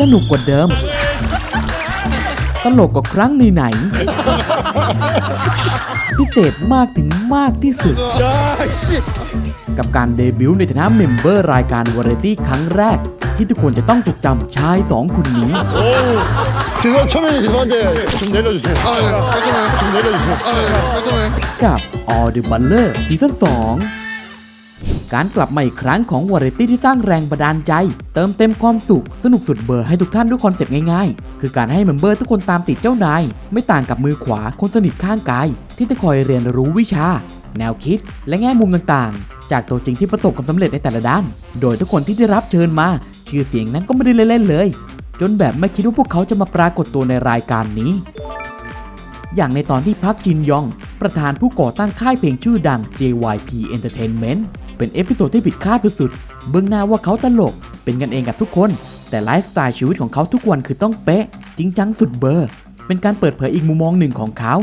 สนุกกว่าเดิม ตลกกว่าครั้งไหนๆพิเศษมากถึงมากที่สุด กับการเดบิวต์ในฐานะเมมเบอร์รายการวาไรตี้ครั้งแรก ที่ทุกคนจะต้องจดจำชายสองคนนี้ 죄송 처음에는 죄송한데 좀 내려주세요. 아, 네. 잠깐만요. 좀 내려주세요. 아, 네. 잠깐만요. กับ All the Baller ซีซั่น2 การกลับมาอีกครั้งของวาไรตี้ที่สร้างแรงบันดาลใจ เติมเต็มความสุข สนุกสุดเบอร์ให้ทุกท่านด้วยคอนเซปต์ง่ายๆ คือการให้เมมเบอร์ทุกคนตามติดเจ้านาย ไม่ต่างกับมือขวาคนสนิทข้างกาย ที่จะคอยเรียนรู้วิชา แนวคิด และแง่มุมต่างๆ จากตัวจริงที่ประสบความสำเร็จในแต่ละด้าน โดยทุกคนที่ได้รับเชิญมา ชื่อเสียงนั้นก็ไม่ได้เล่นๆเลย จนแบบไม่คิดว่าพวกเขาจะมาปรากฏตัวในรายการนี้อย่างในตอนที่พักจินยอง ประธานผู้ก่อตั้งค่ายเพลงชื่อดัง JYP Entertainment เป็นเอพิโซดที่ผิดคาดสุดๆ เบื้องหน้าว่าเขาตลก เป็นกันเองกับทุกคน แต่ไลฟ์สไตล์ชีวิตของเขาทุกวันคือต้องเป๊ะ จริงจังสุดเบอร์ เป็นการเปิดเผยอีกมุมมองหนึ่งของเขา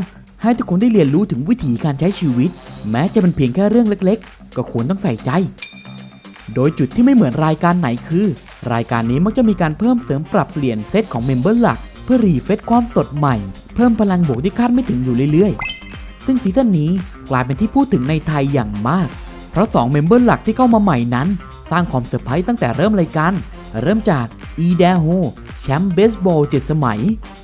ให้ทุกคนได้เรียนรู้ถึงวิถีการใช้ชีวิต แม้จะเป็นเพียงแค่เรื่องเล็กๆ ก็ควรต้องใส่ใจ โดยจุดที่ไม่เหมือนรายการไหนคือ รายการนี้มักจะมีการเพิ่มเสริมปรับเปลี่ยนเซตของเมมเบอร์หลัก เพื่อรีเฟซความสดใหม่ เพิ่มพลังบวกที่คาดไม่ถึงอยู่เรื่อยๆ ซึ่งซีซั่นนี้กลายเป็นที่พูดถึงในไทยอย่างมาก ราะ2เมมเบอร์หลักที่เข้ามาใหม่นั้น สร้างความเซอร์ไพรส์ตั้งแต่เริ่มรายการ เริ่มจากอีแดโฮแชมป์เบสบอล7สมัย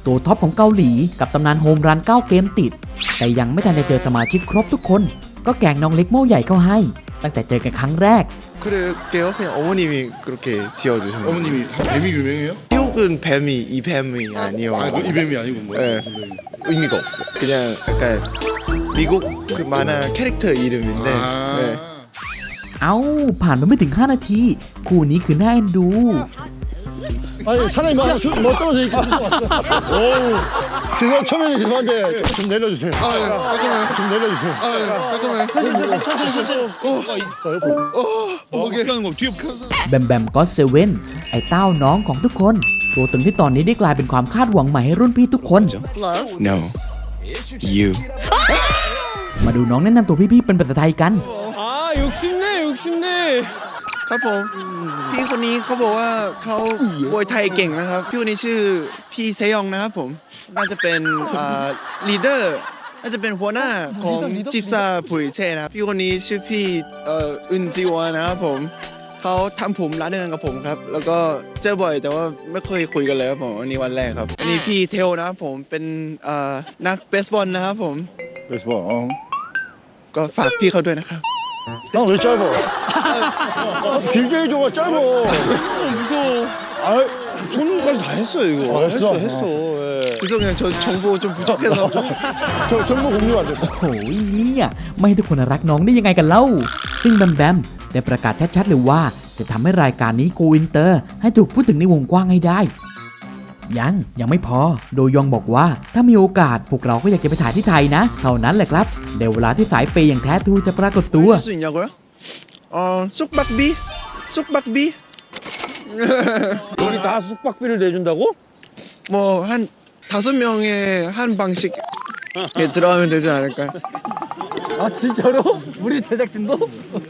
ตัวท็อปของเกาหลีกับตำนานโฮมรัน 9 เกมติด แต่ยังไม่ทันได้เจอสมาชิกครบทุกคน ก็แกล้งน้องเล็กโม่ใหญ่เข้าให้ ตั้งแต่เจอกันครั้งแรก 그럴게요. 그냥 어머님이 그렇게 지어주셨는데. 어머님이 뱀이 유명해요? 태국은 뱀이 이 뱀이 아니요. 아, 그 이뱀이 아니고 뭐예요? 네. 무슨 뱀이? 의미가 없어. 그냥 약간 미국 그 만화 캐릭터 이름인데. 아. 네. เอา้า ผ่านมาไม่ถึง 5 นาที คู่นี้คือน่าเอ็นดู 아니 사장님 막, 저, 뭐 떨어져 이렇게 왔어요. 어우, 죄송 처음에는 죄송한데 좀 내려주세요. 아, 네. 잠깐만요. 좀 내려주세요. 아, 네. 잠깐만요. 천천히 천천히. 어, 자 옆으로. 어, 어떻게 하는 거 뒤에 แบมแบมก็เซเว่นไอ้เต้าน้องของทุกคน ตัวตึงที่ตอนนี้ได้กลายเป็นความคาดหวังใหม่ให้รุ่นพี่ทุกคน No. You. มาดูน้องแนะนำตัวพี่ๆเป็นภาษาไทยกัน 아 욕심내 กชิมดิครับผมพี่คนนี้เขาบอกว่าเขาบวยไทยเก่งนะครับพี่คนนี้ชื่อพี่เซยองนะครับผมน่าจะเป็นลีดเดอร์น่าจะเป็นหัวหน้าของจิปซาผุยเชนะพี่คนนี้ชื่อพี่อึนจิวนะครับผมเขาทำผมร้านเดียวกันกับผมครับ แล้วก็เจอบ่อยแต่ว่าไม่เคยคุยกันเลยครับผมวันนี้วันแรกครับอันนี้พี่เทลนะครับผมเป็นนักเบสบอลนะครับผมเบสบอลก็ฝากพี่เขาด้วยนะครับ 난왜 짧아? 아, 길게 해줘, 짧아. 무서워 아 손까지 다 했어요 이거 아, 했어? 했어 예. 죄송해요 저 정보 좀 부족해서 저 정보 공유 안 됐어. โอ้ยเนี่ยไม่ให้ทุกคนรักน้องได้ยังไงกันเล่า ซึ่งแบมแบมได้ประกาศชัดๆเลยว่า จะทำให้รายการนี้โกอินเตอร์ ให้ถูกพูดถึงในวงกว้างให้ได้ ยังยังไม่พอ โดยองบอกว่าถ้ามีโอกาสพวกเราก็อยากจะไปถ่ายที่ไทยนะ เท่านั้นแหละครับ เดี๋ยวเวลาที่สายเปย์อย่างแท้ทรูจะปรากฏตัว 할 수 있냐고요? 어 쑥박비 쑥박비 우리 다 숙박비를 내준다고? 뭐 한 다섯 명에 한 방씩 이렇게 들어가면 되지 않을까요? 아 진짜로? 우리 제작진도?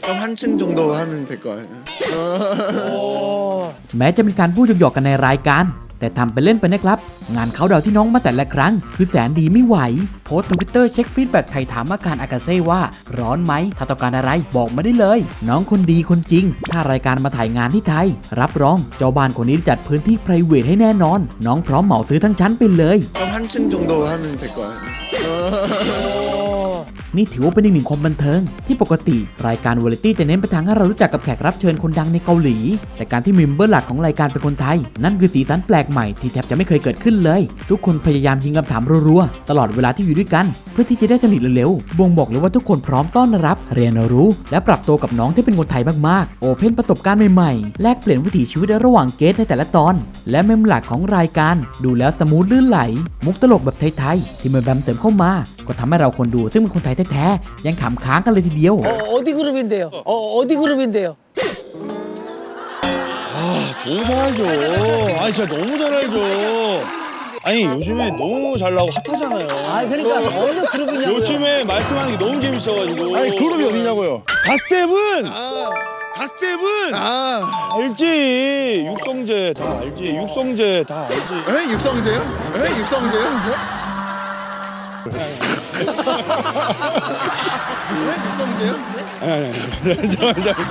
그럼 한층 정도 하면 될 거예요. แม้จะเป็นการพูดหยอกๆกันในรายการ แต่ทำไปเล่นไปนะครับ งานเขาเดาที่น้องมาแต่ละครั้ง คือแสนดีไม่ไหว โพสต์ทวิตเตอร์เช็คฟีดแบ็กไทยถามอาการอากาเซ่ว่า ร้อนไหมถ้าต้องการอะไรบอกมาได้เลย น้องคนดีคนจริง ถ้ารายการมาถ่ายงานที่ไทย รับรองเจ้าบ้านคนนี้จัดพื้นที่ p r i v a t ให้แน่นอน น้องพร้อมเหมาซื้อทั้งชั้นไปเลยท่านชิงจงโดท่านเป็นก่อน นี่ถือว่าเป็นอีกหนึ่งความบันเทิง ที่ปกติรายการวาไรตี้จะเน้นไปทางให้เรารู้จักกับแขกรับเชิญคนดังในเกาหลี แต่การที่เมมเบอร์หลักของรายการเป็นคนไทย นั่นคือสีสันแปลกใหม่ที่แทบจะไม่เคยเกิดขึ้นเลย ทุกคนพยายามยิงคำถามรัวๆตลอดเวลาที่อยู่ด้วยกัน เพื่อที่จะได้สนิทเร็วๆบ่งบอกเลยว่าทุกคนพร้อมต้อนรับ เรียนรู้ และปรับตัวกับน้องที่เป็นคนไทยมากๆโอเพนประสบการณ์ใหม่ๆแลกเปลี่ยนวิถีชีวิตระหว่างเกสในแต่ละตอน และเมมหลักของรายการ ดูแล้วสมูทลื่นไหล มุกตลกแบบไทยๆที่เมมแบมเสริมเข้ามา ก็ทำให้เราคนดูซึ่งเป็นคนไทยแท้ๆยังขำค้างกันเลยทีเดียว 어, 어디 그룹인데요? 어, 어디 그룹인데요? 너무 잘 알죠 아니 진짜 너무 잘 알죠 아니 요즘에 너무 잘 나오고 핫하잖아요 아, 그러니까 어느 그룹이냐고요? 요즘에 말씀하는 게 너무 재밌어가지고 아니 그룹이 어디냐고요? 갓세븐 갓세븐 아, 알지 육성재 다 알지 육성재 다 알지 에? 육성재요? 에? 육성재요? 에? 육성재요? 아니 아니 아니 잠깐 잠깐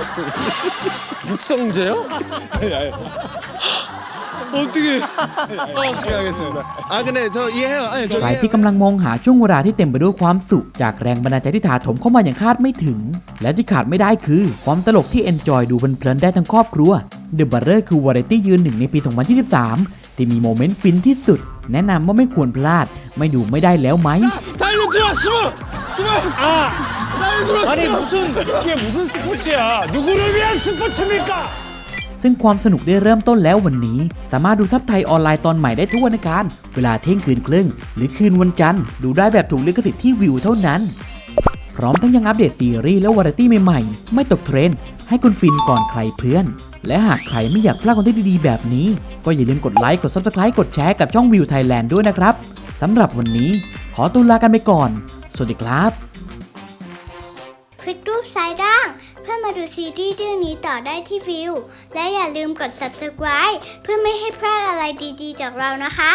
육성재요? 아니 아니 어떻게 알겠습니다. 아, 근데 저 이해해요. 아니, 저 ใคร 이해해요. ที่กำลังมองหาช่วงเวลาที่เต็มไปด้วยความสุข จากแรงบันดาลใจที่ถาโถมเข้ามาอย่างคาดไม่ถึง และที่ขาดไม่ได้คือ ความตลกที่เอนจอยดูเพลินๆได้ทั้งครอบครัว The b u r r e r คือวาไรตี้ยืนหนึ่งในปี 2023 ที่มีโมเมนต์ฟินที่สุด แนะนำว่าไม่ควรพลาด ไม่ดูไม่ได้แล้วไหมไทยรู้จักใช่ไหมอ่าไทยรู้จักใช่ไหมซึ่งซึ่งความสนุกได้เริ่มต้นแล้ววันนี้ สามารถดูซับไทยออนไลน์ตอนใหม่ได้ทุกวันการ เวลาเที่ยงคืนครึ่ง หรือคืนวันจันทร์ ดูได้แบบถูกลิขสิทธิ์ที่วิวเท่านั้น พร้อมทั้งยังอัปเดตซีรีส์และวาไรตี้ใหม่ๆ ไม่ตกเทรนด์ให้คุณฟินก่อนใครเพื่อน และหากใครไม่อยากพลาดคอนเทนต์ดีๆแบบนี้ ก็อย่าลืมกดไลค์ กด Subscribe กดแชร์กับช่องวิวไทยแลนด์ด้วยนะครับสำหรับวันนี้ขอตัวลากันไปก่อน สวัสดีครับ คลิกรูปซ้ายล่าง เพื่อมาดูซีรีส์เรื่องนี้ต่อได้ที่วิว และอย่าลืมกด subscribe เพื่อไม่ให้พลาดอะไรดีๆ จากเรานะคะ